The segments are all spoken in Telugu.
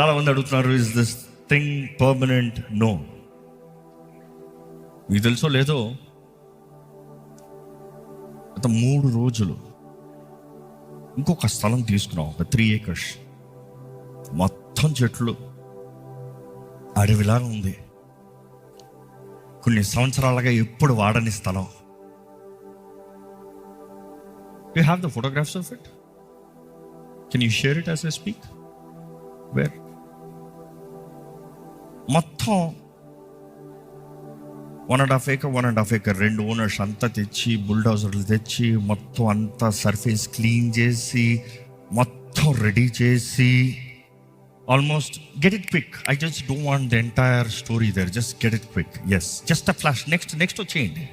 చాలా మంది అడుగుతున్నారు is this thing permanent no మీకు తెలుసో లేదో? గత మూడు రోజులు ఇంకొక స్థలం తీసుకున్నాం ఒక త్రీ ఏకర్స్ మొత్తం చెట్లు అడవిలాగా ఉంది. కొన్ని సంవత్సరాలుగా ఎప్పుడు వాడని స్థలం. You have the photographs of it can you share it as a speak where మొత్తం one and half acre one and half acre రెండు ఓనర్స్ అంతా తెచ్చి బుల్డోజర్లు తెచ్చి మొత్తం అంతా సర్ఫేస్ క్లీన్ చేసి మొత్తం రెడీ చేసి almost get it quick I just don't want the entire story there just get it quick as just a flash next next వచ్చేయండి.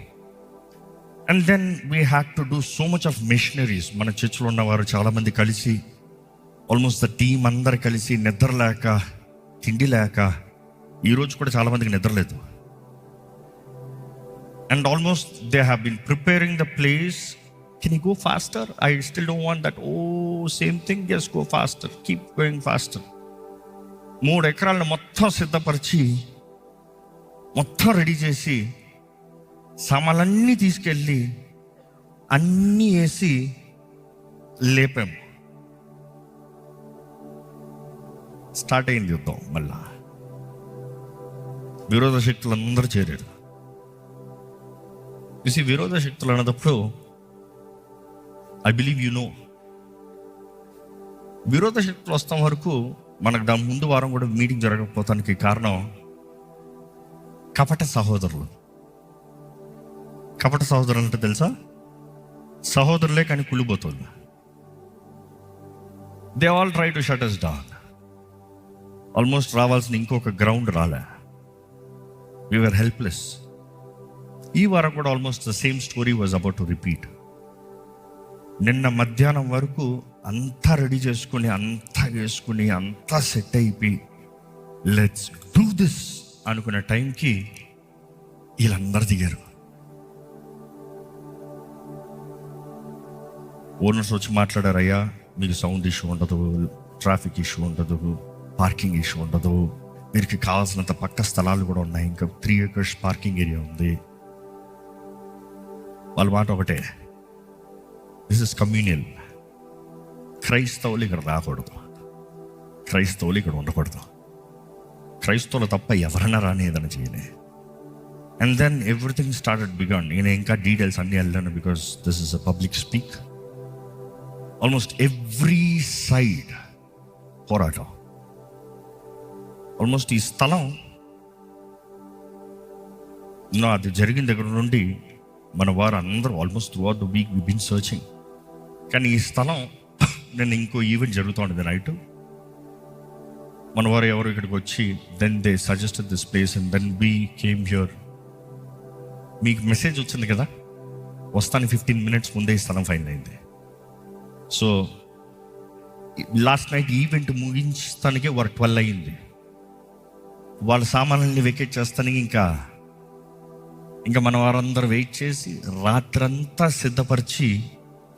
And then we had to do so much of missionaries మన చర్చిలో ఉన్నవారు చాలామంది కలిసి ఆల్మోస్ట్ ద టీం అందరు కలిసి నిద్ర లేక తిండి లేక ఈరోజు కూడా చాలామందికి నిద్రలేదు and almost they have been preparing the place can you go faster I still don't want that oh same thing just go faster keep going faster మూడు ఎకరాలను మొత్తం సిద్ధపరిచి మొత్తం రెడీ చేసి సామాన్లన్నీ తీసుకెళ్ళి అన్నీ వేసి లేపాము. స్టార్ట్ అయింది యుద్ధం మళ్ళా. విరోధ శక్తులు అందరూ చేరారు. చూసి విరోధ శక్తులు అన్నప్పుడు ఐ బిలీవ్ యు నో విరోధ శక్తులు వస్తాం వరకు మనకు దాని ముందు వారం కూడా మీటింగ్ జరగకపోతానికి కారణం కపట సహోదరులు. కపట సహోదరులు అంటే తెలుసా? సహోదరులే కానీ కుళ్ళిపోతుంది they all try to shut us down almost రావాల్సిన ఇంకొక గ్రౌండ్ రాలే. వీఆర్ హెల్ప్లెస్ ఈ వారం కూడా almost the same story was about to repeat నిన్న మధ్యాహ్నం వరకు అంతా రెడీ చేసుకుని అంతా వేసుకుని అంతా సెట్ అయిపోయి లెట్స్ డూ దిస్ అనుకున్న టైంకి వీళ్ళందరూ దిగారు. ఓనర్స్ వచ్చి మాట్లాడారయ్యా మీకు సౌండ్ ఇష్యూ ఉండదు ట్రాఫిక్ ఇష్యూ ఉండదు పార్కింగ్ ఇష్యూ ఉండదు వీరికి కావాల్సినంత పక్క స్థలాలు కూడా ఉన్నాయి. ఇంకా త్రీ ఏకర్స్ పార్కింగ్ ఏరియా ఉంది. వాళ్ళ మాట ఒకటే. దిస్ ఇస్ కమ్యూనియల్ క్రైస్తవులు ఇక్కడ రాకూడదు. క్రైస్తవులు ఇక్కడ ఉండకూడదు. క్రైస్తవులు తప్ప ఎవరైనా రాని ఏదైనా చేయలే. And then everything started began నేను ఇంకా డీటెయిల్స్ అన్నీ వెళ్ళాను because this is a public speak almost every side పోరాటం. ఆల్మోస్ట్ ఈ స్థలం నా అది జరిగిన దగ్గర నుండి మన వారు అందరూ almost throughout the week we been searching కానీ ఈ స్థలం నేను ఇంకో ఈవెంట్ జరుగుతూ ఉండేది నైట్ మన వారు ఎవరు ఇక్కడికి వచ్చి then they suggested this place and then became here మీకు మెసేజ్ వచ్చింది కదా? వస్తాను ఫిఫ్టీన్ మినిట్స్ ముందే ఈ స్థలం ఫైన్ అయింది. సో లాస్ట్ నైట్ ఈవెంట్ ముగించడానికే వారు ట్వెల్వ్ అయ్యింది వాళ్ళ సామాన్లని వెకేట్ చేస్తానికి ఇంకా ఇంకా మన వారందరూ వెయిట్ చేసి రాత్రంతా సిద్ధపరిచి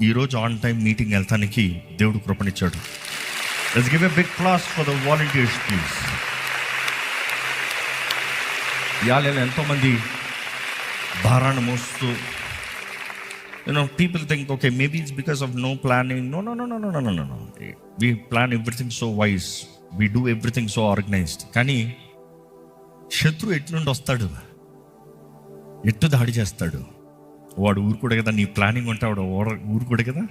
ఈరోజు ఆన్ టైం మీటింగ్ వెళ్తానికి దేవుడు కృపణిచ్చాడు let's give a big clap for the volunteers please ఇవాళ ఎంతోమంది భారాన్ని మోస్తూ you know people think okay maybe it's because of no planning no no no no no no no no we plan everything so wise we do everything so organized కానీ శత్రు ఎట్లుండి నుండి వస్తాడు? ఎట్టు దాడి చేస్తాడు? వాడు ఊరుకోడు కదా నీ ప్లానింగ్ ఉంటే వాడు ఊరుకోడు కదా?